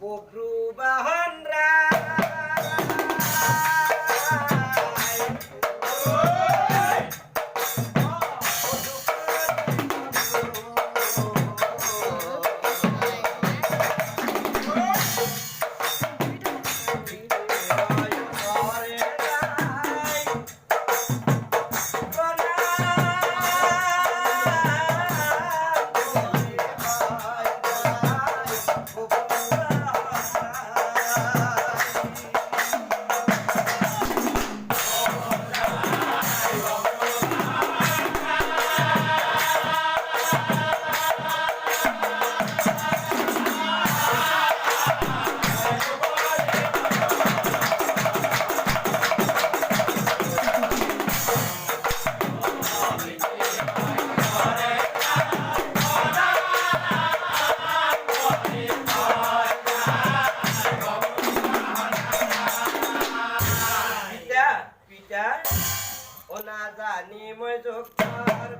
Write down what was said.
Bobru না জানি মই যোগ কর